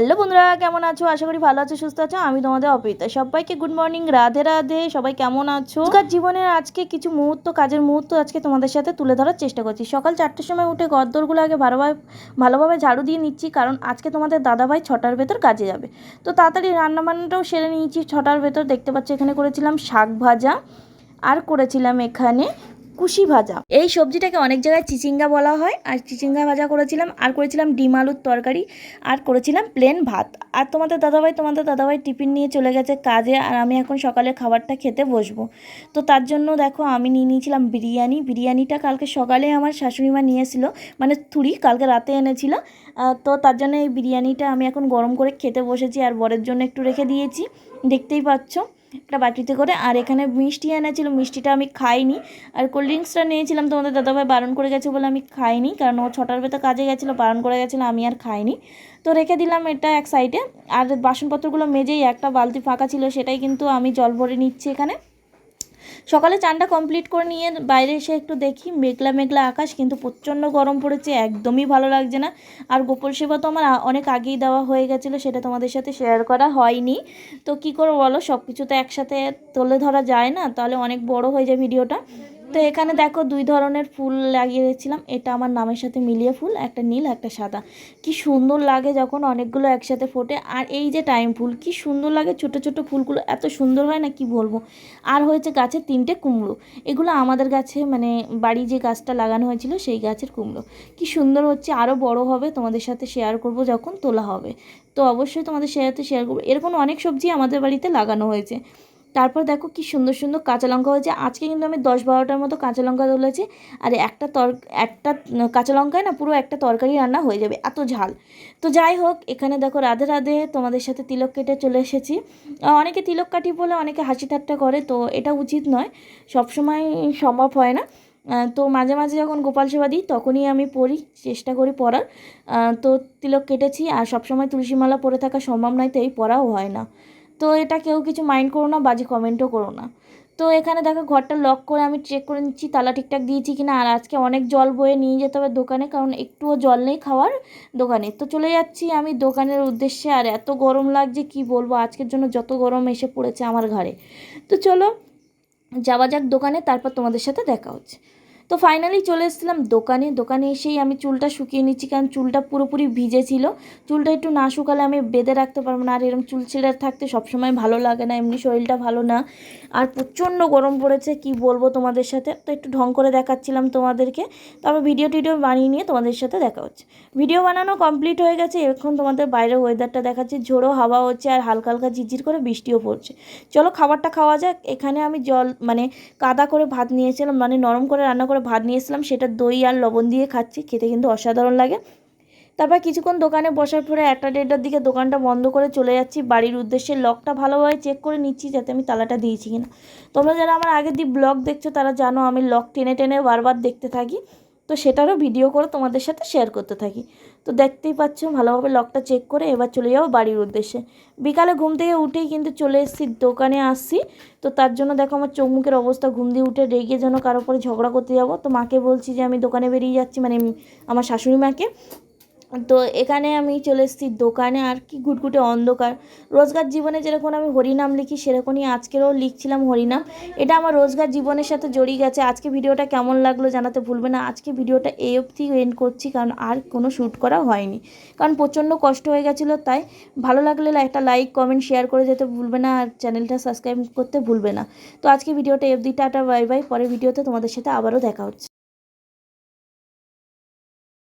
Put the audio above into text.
Hello বন্ধুরা, কেমন আছো? আশা করি ভালো আছো, সুস্থ আছো। আমি তোমাদের অপিতা সবাইকে গুড মর্নিং রাধে রাধে। সবাই কেমন আছো? আজকের জীবনের আজকে কিছু মুহূর্ত, কাজের মুহূর্ত আজকে তোমাদের সাথে তুলে ধরার চেষ্টা করছি। সকাল চারটের সময় উঠে গদ্দরগুলো আগে ভালোভাবে ভালোভাবে ঝাড়ু দিয়ে নিচ্ছি, কারণ আজকে তোমাদের দাদাভাই ছটার ভেতর কাজে যাবে। তো তাড়াতাড়ি রান্নাবান্নাটাও সেরে নিয়েছি। ছটার ভেতর দেখতে পাচ্ছি, এখানে করেছিলাম শাক ভাজা, আর করেছিলাম এখানে কুশি ভাজা। এই সবজিটাকে অনেক জায়গায় চিচিঙ্গা বলা হয়। আর চিচিঙ্গা ভাজা করেছিলাম, আর করেছিলাম ডিম আলুর তরকারি, আর করেছিলাম প্লেন ভাত। আর তোমাদের দাদাভাই তোমাদের দাদাভাই টিফিন নিয়ে চলে গেছে কাজে, আর আমি এখন সকালে খাবারটা খেতে বসবো। তো তার জন্য দেখো, আমি নিয়ে নিয়েছিলাম বিরিয়ানি। বিরিয়ানিটা কালকে সকালে আমার শাশুড়ি মা নিয়েছিল মানে থুরি, কালকে রাতে এনেছিল। তো তার জন্য এই বিরিয়ানিটা আমি এখন গরম করে খেতে বসেছি, আর বরের জন্য একটু রেখে দিয়েছি। দেখতেই পাচ্ছ। একটা বাটিতে করে, আর এখানে মিষ্টি আনা এনেছিল, মিষ্টিটা আমি খাইনি। আর কোল্ড ড্রিঙ্কসটা নিয়েছিলাম তোমাদের দাদাভাই বারণ করে গেছে বলে আমি খাইনি, কারণ ও ছটার বেতা কাজে গেছিল, বারণ করে গেছিল, আমি আর খাইনি। তো রেখে দিলাম এটা এক সাইডে আর বাসনপত্রগুলো মেজেই একটা বালতি ফাঁকা ছিল, সেটাই কিন্তু আমি জল ভরে নিচ্ছি এখানে। সকালে চানটা কমপ্লিট করে নিয়ে বাইরে এসে একটু দেখি মেঘলা মেঘলা আকাশ, কিন্তু প্রচণ্ড গরম পড়েছে, একদমই ভালো লাগছে না। আর গোপল সেবা তো আমার অনেক আগেই দেওয়া হয়ে গেছিল, সেটা তোমাদের সাথে শেয়ার করা হয়নি। তো কি করব বলো সব কিছু তো একসাথে তুলে ধরা যায় না, তাহলে অনেক বড় হয়ে যায় ভিডিওটা। তো এখানে দেখো দুই ধরনের ফুল লাগিয়েছিলাম এটা আমার নামের সাথে মিলিয়ে ফুল, একটা নীল, একটা সাদা। কি সুন্দর লাগে যখন অনেকগুলো একসাথে ফোটে। আর এই যে টাইম ফুল, কি সুন্দর লাগে ছোট ছোট ফুলগুলো, এত সুন্দর হয় না কি বলব? আর হয়েছে গাছে তিনটে কুমড়ো। এগুলো আমাদের গাছে মানে বাড়ি যে গাছটা লাগানো হয়েছিল সেই গাছের কুমড়ো। কি সুন্দর হচ্ছে আরও বড় হবে, তোমাদের সাথে শেয়ার করব যখন তোলা হবে। তো অবশ্যই তোমাদের সাথে শেয়ার করব। এরকম অনেক সবজি আমাদের বাড়িতে লাগানো হয়েছে। তারপর দেখো কি সুন্দর সুন্দর কাঁচা লঙ্কা হয়েছে। আজকে কিন্তু আমি দশ বারোটার মতো কাঁচা লঙ্কা তুলেছি। আর একটা তর একটা কাঁচা লঙ্কায় না পুরো একটা তরকারি রান্না হয়ে যাবে, এত ঝাল। তো যাই হোক, এখানে দেখো রাধে রাধে তোমাদের সাথে তিলক কেটে চলে এসেছি। অনেকে তিলক কাটি বলে, অনেকে হাসি ঠাট্টা করে, তো এটা উচিত নয়। সবসময় সম্ভব হয় না। তো মাঝে মাঝে যখন গোপাল সেবা দিই, তখনই আমি পড়ি, চেষ্টা করি পড়ার। তো তিলক কেটেছি, আর সবসময় তুলসীমালা পরে থাকা সম্ভব নয়, তো এই পড়াও হয় না। তো এটা কেউ কিছু মাইন্ড করো না, বাজে কমেন্টও করো না। তো এখানে দেখো ঘরটা লক করে আমি চেক করে নিচ্ছি, তালা ঠিকঠাক দিয়েছি কিনা? আর আজকে অনেক জল বয়ে নিয়ে যেতে হবে দোকানে, কারণ একটুও জল নেই খাওয়ার দোকানে। তো চলে যাচ্ছি আমি দোকানের উদ্দেশ্যে, আর এত গরম লাগছে, কি বলব? আজকের জন্য যত গরম এসে পড়েছে আমার ঘাড়ে তো চলো, যাওয়া যাক দোকানে, তারপর তোমাদের সাথে দেখা হচ্ছে। তো ফাইনালি চলে এসেছিলাম দোকানে। দোকানে এসেই আমি চুলটা শুকিয়ে নিচ্ছি কারণ চুলটা পুরোপুরি ভিজে ছিল। চুলটা একটু না শুকালে আমি বেঁধে রাখতে পারব না। আর এরকম চুল ছেড়ে থাকতে সবসময় ভালো লাগে না। এমনি শরীরটা ভালো না। আর প্রচণ্ড গরম পড়েছে, কি বলব তোমাদের সাথে? তো একটু ঢং করে দেখাচ্ছিলাম তোমাদেরকে। তারপর ভিডিও টিডিও বানিয়ে নিয়ে তোমাদের সাথে দেখা হচ্ছে। ভিডিও বানানো কমপ্লিট হয়ে গেছে। এখন তোমাদের বাইরের ওয়েদারটা দেখাচ্ছি। ঝোড়ো হাওয়া হচ্ছে আর হালকা হালকা ঝিরঝির করে বৃষ্টিও পড়ছে। চলো খাবারটা খাওয়া যাক। এখানে আমি জল মানে কাদা করে ভাত নিয়েছিলাম। মানে নরম করে রান্না করে ভাত নিয়েছিলাম, সেটা দই আর লবণ দিয়ে খাচ্ছি, খেতে কিন্তু অসাধারণ লাগে। তারপর কিছুক্ষণ দোকানে বসার পরে একটা দেড়টার দিকে দোকানটা বন্ধ করে চলে যাচ্ছি। বাড়ির উদ্দেশ্যে লকটা ভালোভাবে চেক করে নিচ্ছি যাতে আমি তালাটা দিয়েছি কিনা। তোমরা যারা আমার আগের দিন ব্লগ দেখছ, তারা জানো আমি লক টেনে টেনে বারবার দেখতে থাকি। তো সেটারও ভিডিও করে তোমাদের সাথে শেয়ার করতে থাকি। তো দেখতেই পাচ্ছ, ভালোভাবে লকটা চেক করে এবার চলে যাব বাড়ির উদ্দেশ্যে। বিকালে ঘুম থেকে উঠেই কিন্তু চলে এসেছি, দোকানে আসছি। তো তার জন্য দেখো আমার চোখ মুখের অবস্থা ঘুম দিয়ে উঠে রেগে যেন কারও পরে ঝগড়া করতে যাব। তো মাকে বলছি যে আমি দোকানে বেরিয়ে যাচ্ছি মানে আমার শাশুড়ি মাকে। তো এখানে আমি চলে এসেছি দোকানে, আর কি ঘুটঘুটে অন্ধকার। রোজগার জীবনে যেরকম আমি হরিনাম লিখি, সেরকমই আজকেরও লিখছিলাম হরিনাম। এটা আমার রোজগার জীবনের সাথে জড়িয়ে গেছে। আজকে ভিডিওটা কেমন লাগল জানাতে ভুলবে না। আজকে ভিডিওটা এই অবধি এন্ড করছি, কারণ আর কোনো শ্যুট করা হয়নি। কারণ প্রচণ্ড কষ্ট হয়ে গেছিল, তাই ভালো লাগলে একটা লাইক কমেন্ট শেয়ার করে যেতে ভুলবে না, আর চ্যানেলটা সাবস্ক্রাইব করতে ভুলবে না। তো আজকে ভিডিওটা এই অবধি, টাটা বাই বাই পরের ভিডিওতে তোমাদের সাথে আবারও দেখা হচ্ছে।